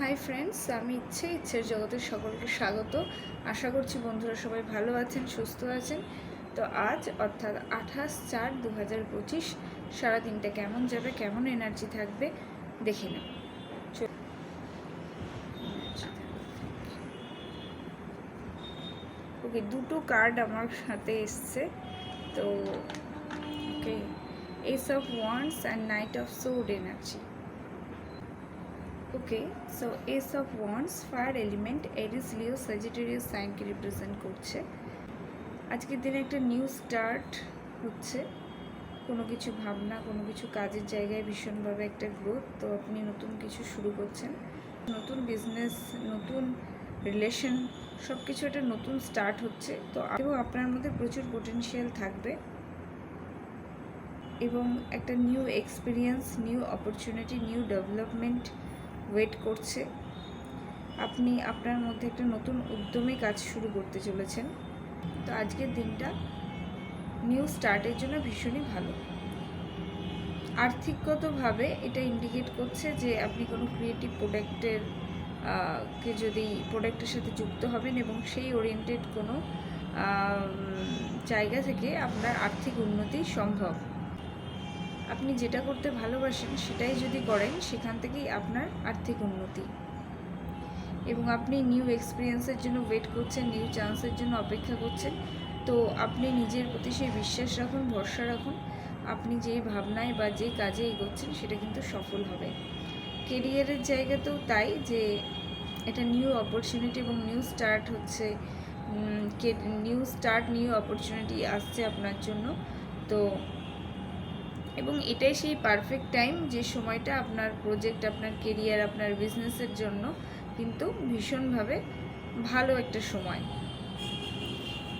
Hi friends আমি ইচ্ছে, ইচ্ছের জগতের সকলকে স্বাগত। আশা করছি বন্ধুরা সবাই ভালো আছেন, সুস্থ আছেন। তো আজ অর্থাৎ আঠাশ চার দু হাজার পঁচিশ সারাদিনটা কেমন যাবে, কেমন এনার্জি থাকবে, দেখে নাও। ওকে দুটো কার্ড আমার সাথে এসছে। তো okay ace of wands and knight of sword energy okay so ace of wands fire element Aries Leo Sagittarius সাইনকে represent করছে। আজকের দিনে একটা নিউ স্টার্ট হচ্ছে। কোনো কিছু ভাবনা, কোনো কিছু কাজের জায়গায় ভীষণভাবে একটা গ্রোথ তো আপনি নতুন কিছু শুরু করছেন। নতুন বিজনেস নতুন রিলেশন সব কিছু একটা নতুন স্টার্ট হচ্ছে। তো এবং আপনার মধ্যে প্রচুর পোটেনশিয়াল থাকবে। এবং একটা new experience new opportunity new development wait করছে। আপনি আপনার মধ্যে একটা নতুন উদ্যমে কাজ শুরু করতে চলেছেন। তো আজকের দিনটা নিউ স্টার্টের জন্য ভীষণই ভালো। আর্থিকগতভাবে এটা ইন্ডিকেট করছে যে আপনি কোনো ক্রিয়েটিভ প্রোডাক্টের কে যদি প্রোডাক্টের সাথে যুক্ত হবেন এবং সেই ওরিয়েন্টেড কোনো জায়গা থেকে আপনার আর্থিক উন্নতি সম্ভব। আপনি যেটা করতে ভালোবাসেন, সেটাই যদি করেন, সেখান থেকেই আপনার আর্থিক উন্নতি। এবং আপনি নিউ এক্সপিরিয়েন্সের জন্য ওয়েট করছেন নিউ চান্সের জন্য অপেক্ষা করছেন, তো আপনি নিজের প্রতি সেই বিশ্বাস রাখুন, ভরসা রাখুন। আপনি যেই ভাবনায় বা যে কাজে এগোচ্ছেন, সেটা কিন্তু সফল হবে। কেরিয়ারের জায়গাতেও তাই যে এটা নিউ অপরচুনিটি এবং নিউ স্টার্ট হচ্ছে নিউ স্টার্ট নিউ অপরচুনিটি আসছে আপনার জন্য। তো এবং এটাই সেই পারফেক্ট টাইম যে সময়টা আপনার প্রজেক্ট আপনার কেরিয়ার আপনার বিজনেসের জন্য কিন্তু ভীষণভাবে ভালো একটা সময়।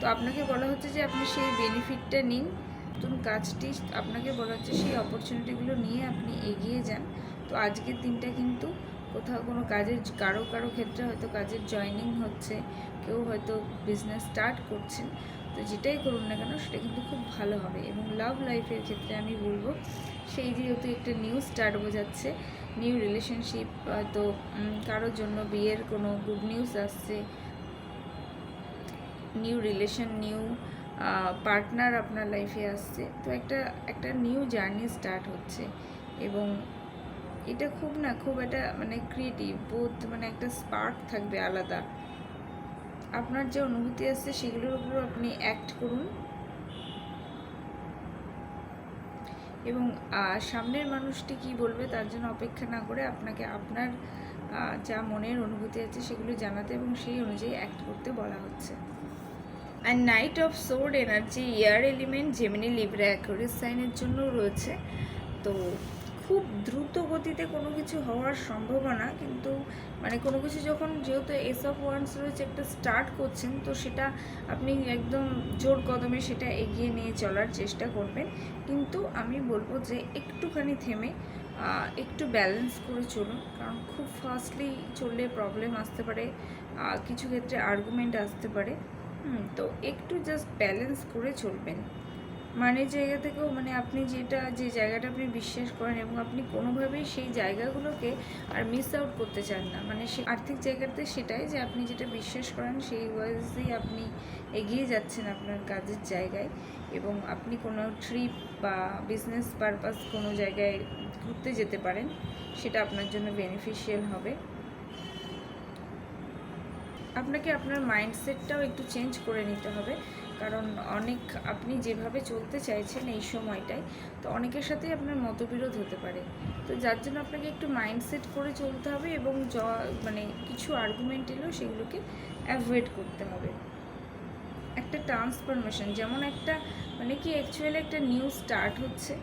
তো আপনাকে বলা হচ্ছে যে আপনি সেই বেনিফিটটা নিন। নতুন কাজটি আপনাকে বলা হচ্ছে সেই অপরচুনিটিগুলো নিয়ে আপনি এগিয়ে যান। তো আজকের দিনটা কিন্তু কোথাও কোনো কাজের, কারও কারও ক্ষেত্রে হয়তো কাজের জয়নিং হচ্ছে, কেউ হয়তো বিজনেস স্টার্ট করছেন। তো যেটাই করুন না কেন, সেটা কিন্তু খুব ভালো হবে। এবং লাভ লাইফের ক্ষেত্রে আমি বলব, সেই যেহেতু একটা নিউ স্টার্ট বোঝাচ্ছে নিউ রিলেশনশিপ তো কারোর জন্য বিয়ের কোনো গুড নিউজ আসছে নিউ রিলেশন নিউ পার্টনার আপনার লাইফে আসছে, তো একটা একটা নিউ জার্নি স্টার্ট হচ্ছে। এবং এটা খুব না, খুব একটা মানে ক্রিয়েটিভ বোধ মানে একটা স্পার্ক থাকবে আলাদা। আপনার যে অনুভূতি আসছে সেগুলোর উপর আপনি অ্যাক্ট করুন। এবং সামনের মানুষটি কি বলবে তার জন্য অপেক্ষা না করে আপনাকে আপনার যা মনের অনুভূতি আছে সেগুলো জানাতে এবং সেই অনুযায়ী অ্যাক্ট করতে বলা হচ্ছে। And knight of sword energy air element Gemini Libra Aquarius সাইনের জন্য রয়েছে। তো খুব দ্রুত গতিতে কোনো কিছু হওয়ার সম্ভাবনা, কিন্তু মানে কোনো কিছু যখন যেহেতু এস অফ ওয়ান্স রয়েছে একটা স্টার্ট করছেন, তো সেটা আপনি একদম জোর কদমে সেটা এগিয়ে নিয়ে চলার চেষ্টা করবেন। কিন্তু আমি বলব যে একটুখানি থেমে একটু ব্যালেন্স করে চলুন, কারণ খুব ফাস্টলি চললে প্রবলেম আসতে পারে কিছু ক্ষেত্রে আর্গুমেন্ট আসতে পারে। তো একটু জাস্ট ব্যালেন্স করে চলবেন। মানে জায়গা থেকেও মানে আপনি যেটা, যে জায়গাটা আপনি বিশ্বাস করেন এবং আপনি কোনোভাবেই সেই জায়গাগুলোকে আর মিস আউট করতে চান না। মানে সে আর্থিক জায়গাতে সেটাই যে আপনি যেটা বিশ্বাস করেন সেই ওয়াইজেই আপনি এগিয়ে যাচ্ছেন আপনার কাজের জায়গায় এবং আপনি কোনো ট্রিপ বা বিজনেস পারপাস কোনো জায়গায় ঘুরতে যেতে পারেন, সেটা আপনার জন্য বেনিফিশিয়াল হবে। আপনাকে আপনার মাইন্ডসেটটাও একটু চেঞ্জ করে নিতে হবে। কারণ অনেক আপনি যেভাবে চলতে চাইছেন এই সময়টায়, তো অনেকের সাথেই আপনার মতবিরোধ হতে পারে। তো যার জন্য আপনাকে একটু মাইন্ডসেট করে চলতে হবে এবং জ মানে কিছু আর্গুমেন্ট এলেও সেগুলোকে অ্যাভয়েড করতে হবে। একটা ট্রান্সফরমেশন যেমন একটা মানে কি অ্যাকচুয়ালি একটা নিউ স্টার্ট হচ্ছে,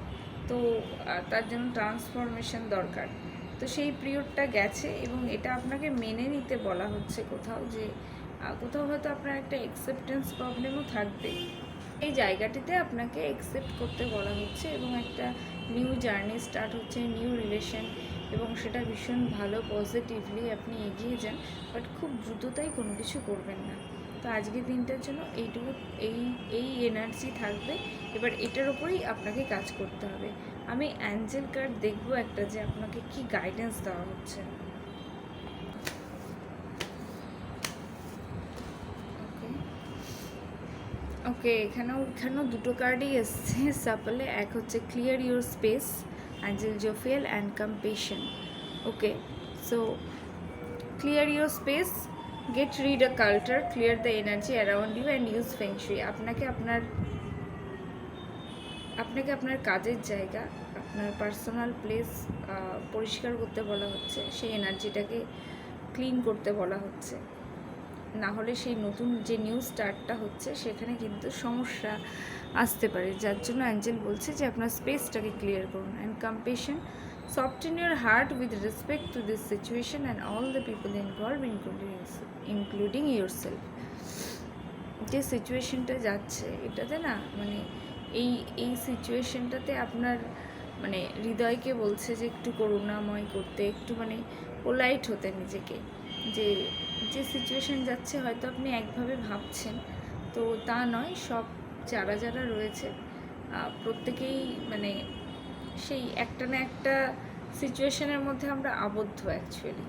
তো তার জন্য ট্রান্সফরমেশন দরকার। তো সেই পিরিয়ডটা গেছে এবং এটা আপনাকে মেনে নিতে বলা হচ্ছে কোথাও যে কোথাও হয়তো আপনার একটা অ্যাকসেপ্টেন্স প্রবলেমও থাকবে। এই জায়গাটিতে আপনাকে অ্যাকসেপ্ট করতে বলা হচ্ছে এবং একটা নিউ জার্নি স্টার্ট হচ্ছে নিউ রিলেশন এবং সেটা ভীষণ ভালো পজিটিভলি আপনি এগিয়ে যান বাট খুব দ্রুততাই কোনো কিছু করবেন না। তো আজকের দিনটার জন্য এইটুকু, এই এই এনার্জি থাকবে। এবার এটার ওপরেই আপনাকে কাজ করতে হবে। আমি অ্যাঞ্জেল কার্ড দেখব একটা যে আপনাকে কি গাইডেন্স দেওয়া হচ্ছে। ওকে এখানেও এখানেও দুটো কার্ডই এসছে। সাপলে এক হচ্ছে clear your space angel Jophiel and compassion okay so clear your space get rid a clutter clear the energy around you and use feng shui আপনাকে আপনার আপনাকে আপনার কাজের জায়গা, আপনার পার্সোনাল প্লেস পরিষ্কার করতে বলা হচ্ছে। সেই এনার্জিটাকে ক্লিন করতে বলা হচ্ছে। না হলে সেই নতুন যে নিউ স্টার্টটা হচ্ছে, সেখানে কিন্তু সমস্যা আসতে পারে। যার জন্য অ্যাঞ্জেল বলছে যে, আপনার স্পেসটাকে ক্লিয়ার করুন। And compassion soften heart with respect to to this and all the people involve involved, including including yourself. যে সিচুয়েশনটা যাচ্ছে, এটাতে না মানে এই এই সিচুয়েশনটাতে আপনার মানে হৃদয়কে বলছে যে, একটু করুণাময় করতে, একটু মানে পোলাইট হতে নিজেকে। যে যে সিচুয়েশান যাচ্ছে হয়তো আপনি একভাবে ভাবছেন। তো তা নয়, সব যারা যারা রয়েছে প্রত্যেকেই মানে সেই একটা না একটা সিচুয়েশনের মধ্যে আমরা আবদ্ধ অ্যাকচুয়ালি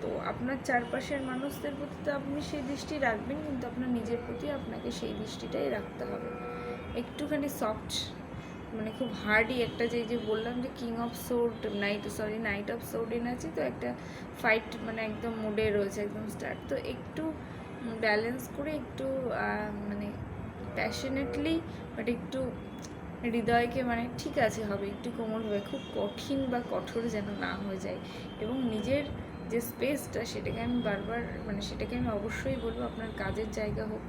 তো আপনার চারপাশের মানুষদের প্রতি তো আপনি সেই দৃষ্টি রাখবেন, কিন্তু আপনার নিজের প্রতি আপনাকে সেই দৃষ্টিটাই রাখতে হবে। একটুখানি সফট মানে খুব হার্ডই একটা যে যে বললাম যে king of sword knight sorry knight of sword এনেছি তো একটা ফাইট মানে একদম মুডে রয়েছে, একদম স্টার্ট তো একটু ব্যালেন্স করে একটু মানে প্যাশনেটলি বাট একটু হৃদয়কে মানে ঠিক আছে হবে, একটু কোমল হবে, খুব কঠিন বা কঠোর যেন না হয়ে যায়। এবং নিজের যে স্পেসটা সেটাকে আমি বারবার মানে সেটাকে আমি অবশ্যই বলব, আপনার কাজের জায়গা হোক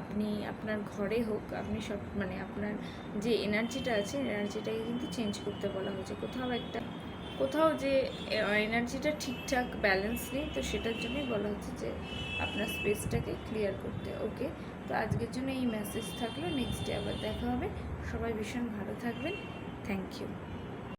আপনি আপনার ঘরে হোক, আপনি সব মানে আপনার যে এনার্জিটা আছে, এনার্জিটাকে কিন্তু চেঞ্জ করতে বলা হয়েছে। কোথাও একটা, কোথাও যে এনার্জিটা ঠিকঠাক ব্যালেন্স নেই, তো সেটার জন্যই বলা হচ্ছে যে, আপনার স্পেসটাকে ক্লিয়ার করতে। ওকে তো আজকের জন্য এই মেসেজ থাকল। নেক্সট ডে আবার দেখা হবে। সবাই ভীষণ ভালো থাকবেন। Thank you